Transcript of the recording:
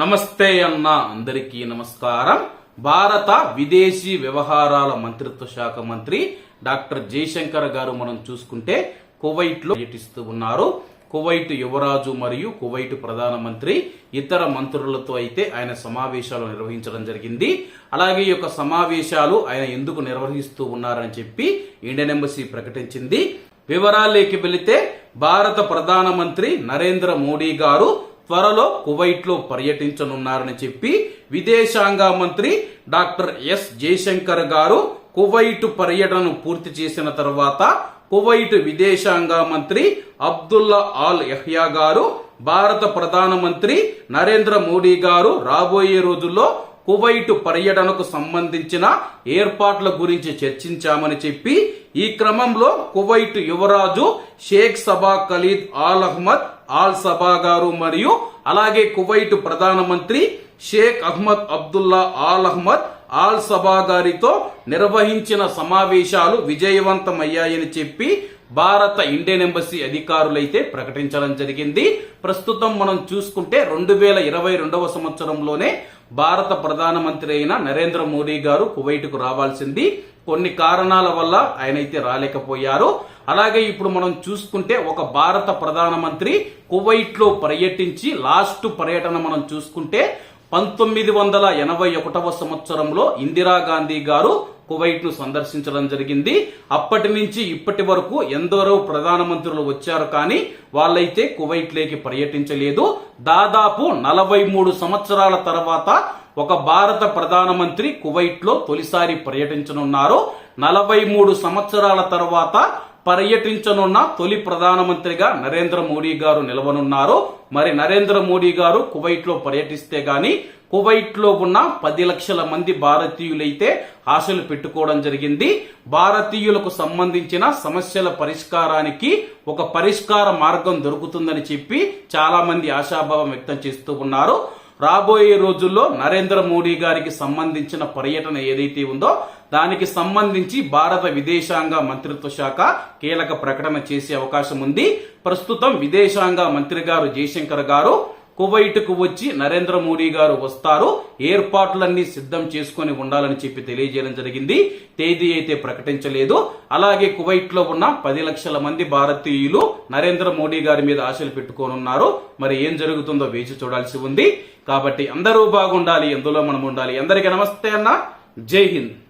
నమస్తే అన్న అందరికీ నమస్కారం. భారత విదేశీ వ్యవహారాల మంత్రిత్వ శాఖ మంత్రి డాక్టర్ జయశంకర్ గారు మనం చూసుకుంటే కువైట్లో పర్యటిస్తూ ఉన్నారు. కువైట్ యువరాజు మరియు కువైట్ ప్రధానమంత్రి ఇతర మంత్రులతో అయితే ఆయన సమావేశాలు నిర్వహించడం జరిగింది. అలాగే ఈ యొక్క సమావేశాలు ఆయన ఎందుకు నిర్వహిస్తూ ఉన్నారని చెప్పి ఇండియన్ ఎంబసీ ప్రకటించింది. వివరాల్లోకి వెళితే భారత ప్రధానమంత్రి నరేంద్ర మోడీ గారు త్వరలో కువైట్లో పర్యటించనున్నారని చెప్పి విదేశాంగ మంత్రి డాక్టర్ ఎస్ జయశంకర్ గారు కువైట్ పర్యటనను పూర్తి చేసిన తర్వాత కువైట్ విదేశాంగ మంత్రి అబ్దుల్లా ఆల్ యహ్యా గారు భారత ప్రధానమంత్రి నరేంద్ర మోడీ గారు రాబోయే రోజుల్లో కువైట్ పర్యటనకు సంబంధించిన ఏర్పాట్ల గురించి చర్చించామని చెప్పి ఈ క్రమంలో కువైట్ యువరాజు Sheikh Sabah Khalid Al Ahmad Al Sabah గారు మరియు అలాగే కువైట్ ప్రధానమంత్రి Sheikh Ahmad Abdullah Al Ahmad Al Sabah గారితో నిర్వహించిన సమావేశాలు విజయవంతమయ్యాయని చెప్పి భారత ఇండియన్ ఎంబసీ అధికారులైతే ప్రకటించడం జరిగింది. ప్రస్తుతం మనం చూసుకుంటే రెండు వేల ఇరవై రెండవ సంవత్సరంలోనే భారత ప్రధానమంత్రి అయిన నరేంద్ర మోడీ గారు కువైట్కు రావాల్సింది. కొన్ని కారణాల వల్ల ఆయన అయితే రాలేకపోయారు. అలాగే ఇప్పుడు మనం చూసుకుంటే ఒక భారత ప్రధానమంత్రి కువైట్లో పర్యటించి లాస్ట్ పర్యటన మనం చూసుకుంటే పంతొమ్మిది వందల ఎనభై ఒకటవ సంవత్సరంలో ఇందిరాగాంధీ గారు కువైట్ను సందర్శించడం జరిగింది. అప్పటి నుంచి ఇప్పటి వరకు ఎందరో ప్రధానమంత్రులు వచ్చారు కానీ వాళ్ళైతే కువైట్ లేకి పర్యటించలేదు. దాదాపు నలభై మూడు సంవత్సరాల తర్వాత ఒక భారత ప్రధానమంత్రి కువైట్లో తొలిసారి పర్యటించనున్నారు. నలభై మూడు సంవత్సరాల తర్వాత పర్యటించనున్న తొలి ప్రధానమంత్రిగా నరేంద్ర మోడీ గారు నిలవనున్నారు. మరి నరేంద్ర మోడీ గారు కువైట్లో పర్యటిస్తే గాని కువైట్లో ఉన్న పది లక్షల మంది భారతీయులైతే ఆశలు పెట్టుకోవడం జరిగింది. భారతీయులకు సంబంధించిన సమస్యల పరిష్కారానికి ఒక పరిష్కార మార్గం దొరుకుతుందని చెప్పి చాలా మంది ఆశాభావం వ్యక్తం చేస్తూ ఉన్నారు. రాబోయే రోజుల్లో నరేంద్ర మోడీ గారికి సంబంధించిన పర్యటన ఏదైతే ఉందో దానికి సంబంధించి భారత విదేశాంగ మంత్రిత్వ శాఖ కీలక ప్రకటన చేసే అవకాశం ఉంది. ప్రస్తుతం విదేశాంగ మంత్రి గారు జయశంకర్ గారు కువైట్కు వచ్చి నరేంద్ర మోడీ గారు వస్తారు. ఏర్పాట్లన్నీ సిద్ధం చేసుకుని ఉండాలని చెప్పి తెలియజేయడం జరిగింది. తేదీ అయితే ప్రకటించలేదు. అలాగే కువైట్లో ఉన్న పది లక్షల మంది భారతీయులు నరేంద్ర మోడీ గారి మీద ఆశలు పెట్టుకోనున్నారు. మరి ఏం జరుగుతుందో వేచి చూడాల్సి ఉంది. కాబట్టి అందరూ బాగుండాలి. ఎందులో మనం ఉండాలి? అందరికీ నమస్తే అన్న. జై హింద్.